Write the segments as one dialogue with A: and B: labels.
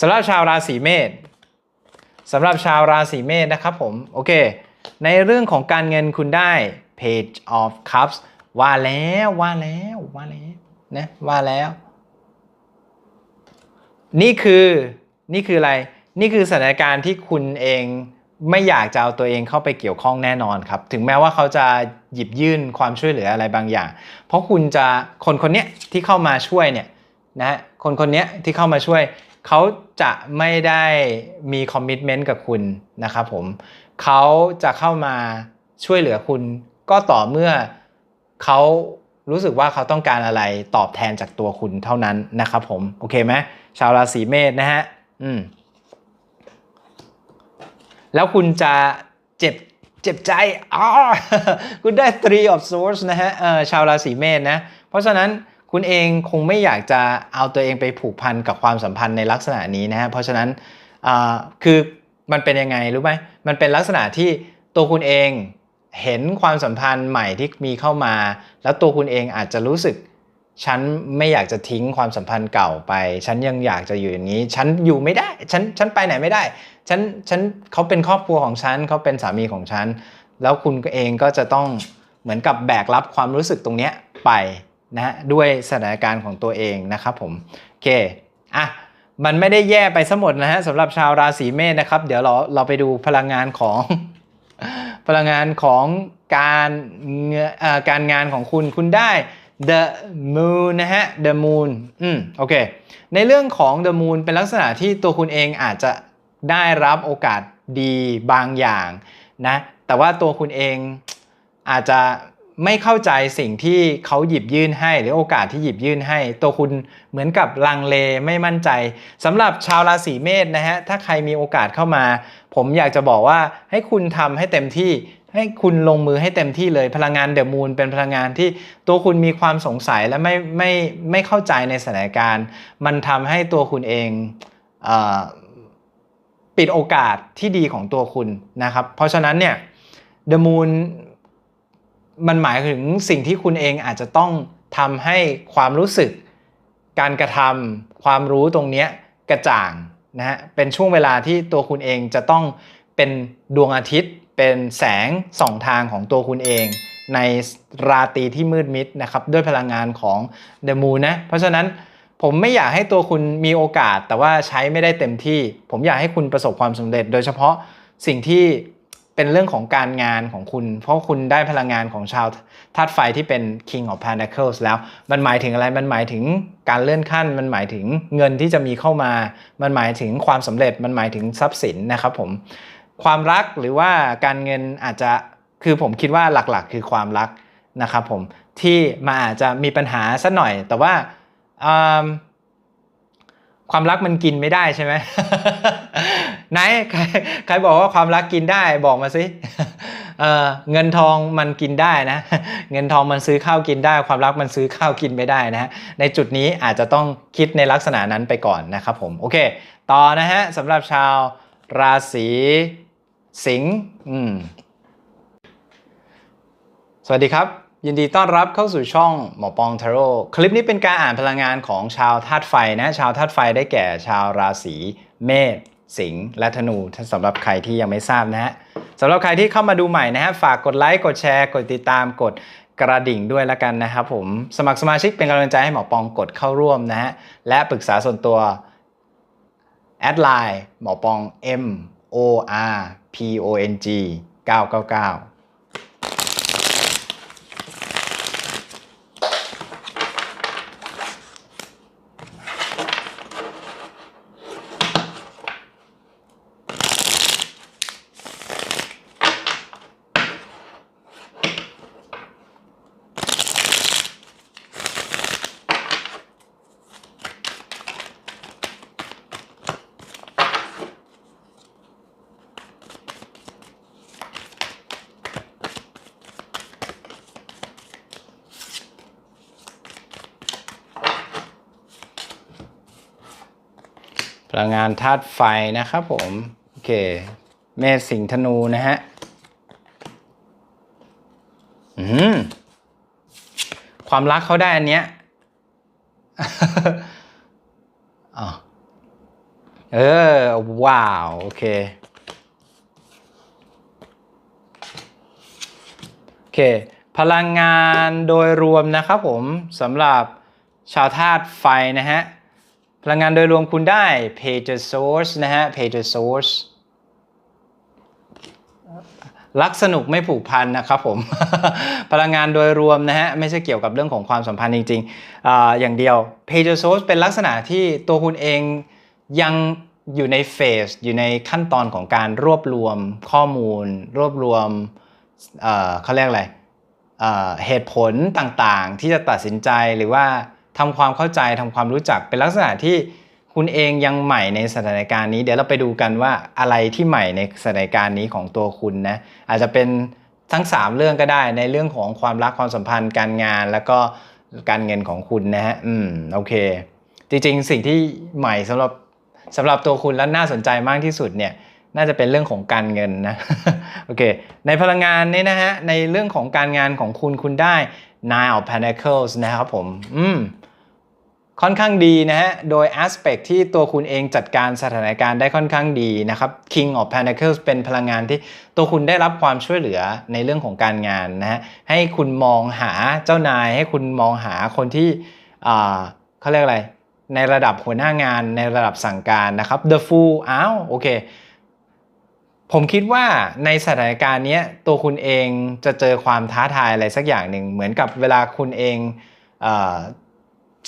A: สำหรับชาวราศีเมษสำหรับชาวราศีเมษนะครับผม โอเค ในเรื่องของการเงินคุณได้ Page of Cups ว่าแล้วว่าแล้วว่าแล้วนะว่าแล้ว นี่คือนี่คืออะไร นี่คือสถานการณ์ที่คุณเองไม่อยากจะเอาตัวเองเข้าไปเกี่ยวข้องแน่นอนครับ ถึงแม้ว่าเขาจะหยิบยื่นความช่วยเหลืออะไรบางอย่าง เพราะคุณจะคนคนเนี้ยที่เข้ามาช่วยเนี่ยนะฮะคนคนเนี้ยที่เข้ามาช่วย เขาจะไม่ได้มีคอมมิชเมนต์กับคุณนะครับผมเขาจะเข้ามาช่วยเหลือคุณก็ต่อเมื่อเขารู้สึกว่าเขาต้องการอะไรตอบแทนจากตัวคุณเท่านั้นนะครับผมโอเคไหมชาวราศีเมษนะฮะอืมแล้วคุณจะเจ็บเจ็บใจอ๋อคุณได้ three of swords นะฮะเออชาวราศีเมษนะ เพราะฉะนั้น คุณเองคงไม่อยากจะเอาตัวเองไปผูกพันกับความสัมพันธ์ในลักษณะนี้นะฮะเพราะฉะนั้นคือมันเป็นยังไงรู้ไหมมันเป็นลักษณะที่ตัวคุณเองเห็นความสัมพันธ์ใหม่ที่มีเข้ามา แล้วตัวคุณเองอาจจะรู้สึก ฉันไม่อยากจะทิ้งความสัมพันธ์เก่าไป ฉันยังอยากจะอยู่อย่างนี้ ฉันอยู่ไม่ได้ ฉันฉันไปไหนไม่ได้ ฉันฉันเขาเป็นครอบครัวของฉันเขาเป็นสามีของฉัน แล้วคุณเองก็จะต้องเหมือนกับแบกรับความรู้สึกตรงเนี้ยไป นะฮะด้วยสถานการณ์ของตัวเองนะครับผมโอเคอะมันไม่ได้แย่ไปซะหมดนะฮะสำหรับชาวราศีเมษนะครับ เดี๋ยวเราเราไปดูพลังงานของพลังงานของการงนเอ่อการงานของคุณคุณได้ the moon นะฮะ the moon อืมโอเค ในเรื่องของ the moon เป็นลักษณะที่ตัวคุณเองอาจจะได้รับโอกาสดีบางอย่างนะ แต่ว่าตัวคุณเองอาจจะ ไม่เข้าใจสิ่งที่เขาหยิบยื่นให้ หรือโอกาสที่หยิบยื่นให้ ตัวคุณเหมือนกับลังเลไม่มั่นใจสำหรับชาวราศีเมษนะฮะถ้าใครมีโอกาสเข้ามา ผมอยากจะบอกว่าให้คุณทำให้เต็มที่ให้คุณลงมือให้เต็มที่เลยพลังงานเดอะมูนเป็นพลังงานที่ตัวคุณมีความสงสัยและไม่ไม่ไม่เข้าใจในสถานการณ์ มันทำให้ตัวคุณเองเอปิดโอกาสที่ดีของตัวคุณนะครับ เพราะฉะนั้นเนี่ยเดอะมูน มันหมายถึงสิ่งที่คุณเองอาจจะต้องทำให้ความรู้สึก การกระทำความรู้ตรงเนี้ยกระจ่างนะฮะเป็นช่วงเวลาที่ตัวคุณเองจะต้องเป็นดวงอาทิตย์ เป็นแสงส่องทางของตัวคุณเอง ในราตรีที่มืดมิดนะครับด้วยพลังงานของเด e m มูนะเพราะฉะนั้นผมไม่อยากให้ตัวคุณมีโอกาส แต่ว่าใช้ไม่ได้เต็มที่ ผมอยากให้คุณประสบความสำเร็จ โดยเฉพาะสิ่งที่ เป็นเรื่องของการงานของคุณ เพราะคุณได้พลังงานของชาวธาตุไฟที่เป็น King of Pentacles แล้ว มันหมายถึงอะไร มันหมายถึงการเลื่อนขั้น มันหมายถึงเงินที่จะมีเข้ามา มันหมายถึงความสำเร็จ มันหมายถึงทรัพย์สินนะครับผม ความรักหรือว่าการเงินอาจจะ คือผมคิดว่าหลักๆ คือความรักนะครับผม ที่มาอาจจะมีปัญหาสักหน่อย แต่ว่า ความรักมันกินไม่ได้ใช่ไหมไหนใครใครบอกว่าความรักกินได้บอกมาสิเออเงินทองมันกินได้นะ เงินทองมันซื้อข้าวกินได้ ความรักมันซื้อข้าวกินไม่ได้นะในจุดนี้อาจจะต้องคิดในลักษณะนั้นไปก่อนนะครับผมโอเค ต่อนะฮะสำหรับชาวราศีสิงห์สวัสดีครับ ยินดีต้อนรับเข้าสู่ช่องหมอปองทาโร่คลิปนี้เป็นการอ่านพลังงานของชาวธาตุไฟนะชาวธาตุไฟได้แก่ชาวราศีเมษสิงห์และธนูสำหรับใครที่ยังไม่ทราบนะฮะสำหรับใครที่เข้ามาดูใหม่นะฮะฝากกดไลค์กดแชร์ กดติดตามกดกระดิ่งด้วยละกันนะครับผมสมัครสมาชิกเป็นกำลังใจให้หมอปองกดเข้าร่วมนะฮะและปรึกษาส่วนตัวแอดไลน์หมอปอง M O R P O N G 999 พลังงานธาตุไฟนะครับผมโอเคเมษสิงธนูนะฮะอืมความรักเขาได้อันเนี้ยอ๋อเออ ว้าว โอเค โอเค พลังงานโดยรวมนะครับผมสำหรับชาวธาตุไฟนะฮะ ลังงานโดยรวมคุณได้ Pager Source นะฮะ Pager Source รักสนุกไม่ผูกพันนะครับผม พลังงานโดยรวมนะฮะ ไม่ใช่เกี่ยวกับเรื่องของความสัมพันธ์จริงๆออย่างเดียว Pager Source เป็นลักษณะที่ตัวคุณเองยังอยู่ในเฟสอยู่ในขั้นตอนของการรวบรวมข้อมูล รวบรวมเเขาเรียกอะไรเเหตุผลต่างๆ ที่จะตัดสินใจหรือว่า ทำความเข้าใจทำความรู้จักเป็นลักษณะที่คุณเองยังใหม่ในสถานการณ์นี้ เดี๋ยวเราไปดูกันว่าอะไรที่ใหม่ในสถานการณ์นี้ของตัวคุณนะอาจจะเป็นทั้ง 3 เรื่องก็ได้ในเรื่องของความรักความสัมพันธ์ การงานแล้วก็การเงินของคุณนะฮะอืมโอเค จริงๆ สิ่งที่ใหม่สำหรับสำหรับตัวคุณและน่าสนใจมากที่สุดเนี่ยน่าจะเป็นเรื่องของการเงินนะโอเค ในพลังงานนี้นะฮะในเรื่องของการงานของคุณคุณได้ Nine of Pentacles นะครับผม อืม ค่อนข้างดีนะฮะ โดย aspect ที่ตัวคุณเองจัดการสถานการณ์ได้ค่อนข้างดีนะครับ King of Pentacles เป็นพลังงานที่ตัวคุณได้รับความช่วยเหลือในเรื่องของการงานนะฮะ ให้คุณมองหาเจ้านาย ให้คุณมองหาคนที่เขาเรียกอะไร ในระดับหัวหน้างานในระดับสั่งการนะครับ The Fool อ้าวโอเค ผมคิดว่าในสถานการณ์นี้ตัวคุณเองจะเจอความท้าทายอะไรสักอย่างหนึ่งเหมือนกับเวลาคุณเองเอ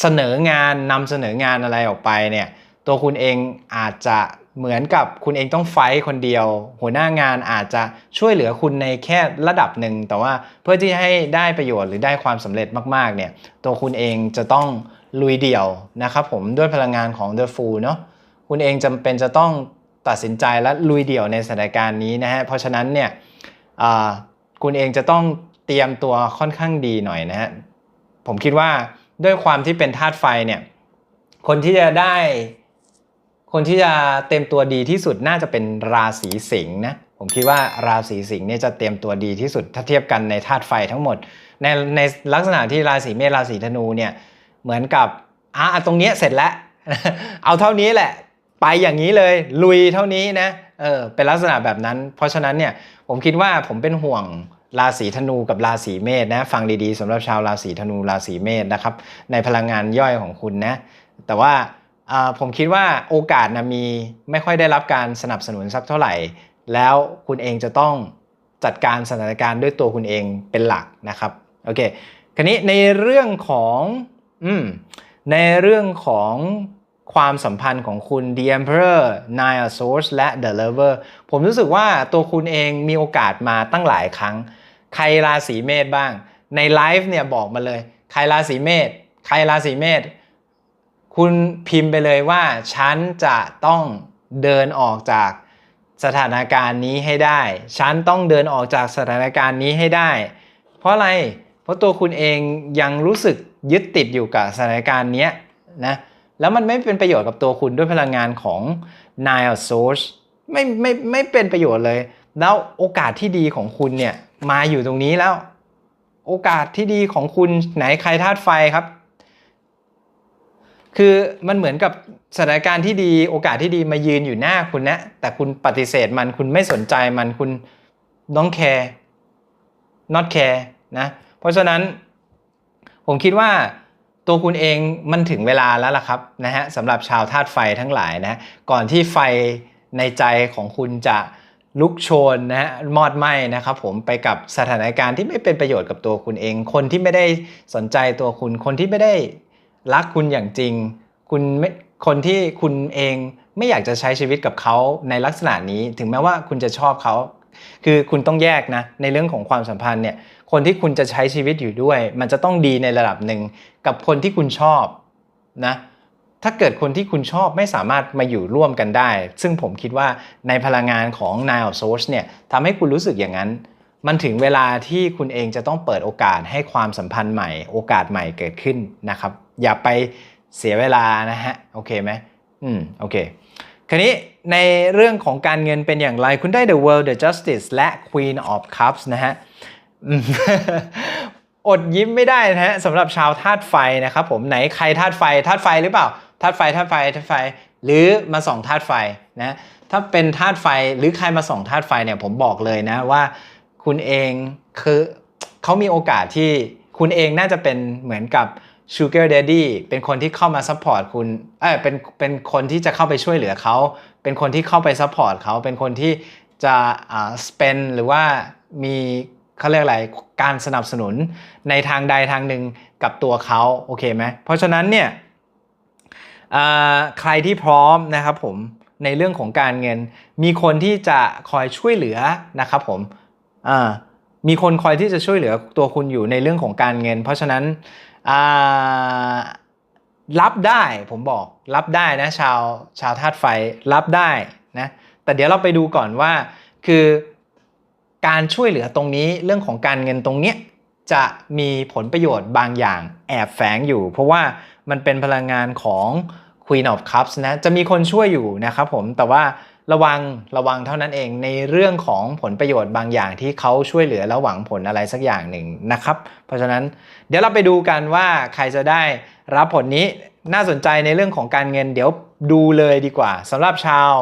A: เสนองานนำเสนองานอะไรออกไปเนี่ยตัวคุณเองอาจจะเหมือนกับคุณเองต้องไฟท์คนเดียว หัวหน้างานอาจจะช่วยเหลือคุณในแค่ระดับหนึ่ง แต่ว่าเพื่อที่ให้ได้ประโยชน์หรือได้ความสำเร็จมากๆเนี่ยตัวคุณเองจะต้องลุยเดี่ยวนะครับผมด้วยพลังงานของ The Fool เนาะคุณเองจำเป็นจะต้องตัดสินใจและลุยเดี่ยวในสถานการณ์นี้นะฮะเพราะฉะนั้นเนี่ยคุณเองจะต้องเตรียมตัวค่อนข้างดีหน่อยนะฮะผมคิดว่า ด้วยความที่เป็นธาตุไฟเนี่ยคนที่จะได้ คนที่จะเต็มตัวดีที่สุดน่าจะเป็นราศีสิงห์นะผมคิดว่าราศีสิงห์เนี่ยจะเตรียมตัวดีที่สุดถ้าเทียบกันในธาตุไฟทั้งหมด ในในลักษณะที่ราศีเมษราศีธนูเนี่ยเหมือนกับอะตรงเนี้ยเสร็จแล้วเอาเท่านี้แหละ ไปอย่างนี้เลยลุยเท่านี้นะเออเป็นลักษณะแบบนั้น เพราะฉะนั้นเนี่ยผมคิดว่าผมเป็นห่วง ราศีธนูกับราศีเมษนะฟังดีๆสำหรับชาวราศีธนูราศีเมษนะครับในพลังงานย่อยของคุณนะแต่ว่าอ่าผมคิดว่าโอกาสนะมีไม่ค่อยได้รับการสนับสนุนสักเท่าไหร่ แล้วคุณเองจะต้องจัดการสถานการณ์ด้วยตัวคุณเองเป็นหลักนะครับโอเคคราวนี้ในเรื่องของอืมในเรื่องของความสัมพันธ์ของคุณ The Emperor Nine of Swords และ The Lover ผมรู้สึกว่าตัวคุณเองมีโอกาสมาตั้งหลายครั้ง ใครราศีเมษบ้าง ในไลฟ์เนี่ยบอกมาเลย ใครราศีเมษใครราศีเมษคุณพิมพ์ไปเลยว่า ฉันจะต้องเดินออกจากสถานการณ์นี้ให้ได้ ฉันต้องเดินออกจากสถานการณ์นี้ให้ได้ เพราะอะไร เพราะตัวคุณเองยังรู้สึกยึดติดอยู่กับสถานการณ์นี้นะ แล้วมันไม่เป็นประโยชน์กับตัวคุณด้วยพลังงานของ Nine Swords ไม่ไม่ไม่เป็นประโยชน์เลย แล้วโอกาสที่ดีของคุณเนี่ย มาอยู่ตรงนี้แล้ว โอกาสที่ดีของคุณไหนใครธาตุไฟครับ คือมันเหมือนกับสถานการณ์ที่ดีโอกาสที่ดีมายืนอยู่หน้าคุณนะ แต่คุณปฏิเสธมันคุณไม่สนใจมันคุณ don't care not care นะ เพราะฉะนั้นผมคิดว่าตัวคุณเองมันถึงเวลาแล้วล่ะครับนะฮะสำหรับชาวธาตุไฟทั้งหลายนะ ก่อนที่ไฟในใจของคุณจะ ลุกโชนนะฮะมอดไหม้นะครับผมไปกับสถานการณ์ที่ไม่เป็นประโยชน์กับตัวคุณเอง คนที่ไม่ได้สนใจตัวคุณ คนที่ไม่ได้รักคุณอย่างจริง คุณไม่คนที่คุณเองไม่อยากจะใช้ชีวิตกับเขาในลักษณะนี้ ถึงแม้ว่าคุณจะชอบเขา คือคุณต้องแยกนะในเรื่องของความสัมพันธ์เนี่ย คนที่คุณจะใช้ชีวิตอยู่ด้วย มันจะต้องดีในระดับหนึ่งกับคนที่คุณชอบนะ ถ้าเกิดคนที่คุณชอบไม่สามารถมาอยู่ร่วมกันได้ ซึ่งผมคิดว่าในพลังงานของ Nine Swords เนี่ยทำให้คุณรู้สึกอย่างนั้น มันถึงเวลาที่คุณเองจะต้องเปิดโอกาสให้ความสัมพันธ์ใหม่ โอกาสใหม่เกิดขึ้นนะครับ อย่าไปเสียเวลานะฮะ โอเคไหมอืม โอเค คราวนี้ในเรื่องของการเงินเป็นอย่างไร คุณได้ The World The Justice และ Queen of Cups นะฮะ อดยิ้มไม่ได้นะฮะสำหรับชาวธาตุไฟนะครับผมไหนใครธาตุไฟธาตุไฟหรือเปล่าธาตุไฟธาตุไฟธาตุไฟ หรือมาส่องธาตุไฟนะถ้าเป็นธาตุไฟหรือใครมาส่องธาตุไฟเนี่ยผมบอกเลยนะว่า คุณเองคือเขามีโอกาสที่คุณเองน่าจะเป็นเหมือนกับ Sugar Daddy เป็นคนที่เข้ามาซัพพอร์ตคุณเออเป็นเป็นคนที่จะเข้าไปช่วยเหลือเขาเป็นคนที่เข้าไปซัพพอร์ตเขาเป็นคนที่จะอ่า spend หรือว่ามี เขาเรียกอะไรการสนับสนุนในทางใดทางหนึ่งกับตัวเขาโอเคไหมเพราะฉะนั้นเนี่ยใครที่พร้อมนะครับผมในเรื่องของการเงิน มีคนที่จะคอยช่วยเหลือนะครับผมมีคนคอยที่จะช่วยเหลือตัวคุณอยู่ในเรื่องของการเงิน เพราะฉะนั้นรับได้ผมบอกรับได้นะชาวชาวธาตุไฟรับได้นะแต่เดี๋ยวเราไปดูก่อนว่า คือ การช่วยเหลือตรงนี้เรื่องของการเงินตรงเนี้ยจะมีผลประโยชน์บางอย่างแอบแฝงอยู่ เพราะว่ามันเป็นพลังงานของ Queen of Cups นะจะมีคนช่วยอยู่นะครับผมแต่ว่าระวังระวังเท่านั้นเองในเรื่องของผลประโยชน์บางอย่างที่เขาช่วยเหลือแล้วหวังผลอะไรสักอย่างหนึ่งนะครับ เพราะฉะนั้นเดี๋ยวเราไปดูกันว่าใครจะได้รับผลนี้น่าสนใจในเรื่องของการเงิน เดี๋ยวดูเลยดีกว่าสำหรับชาว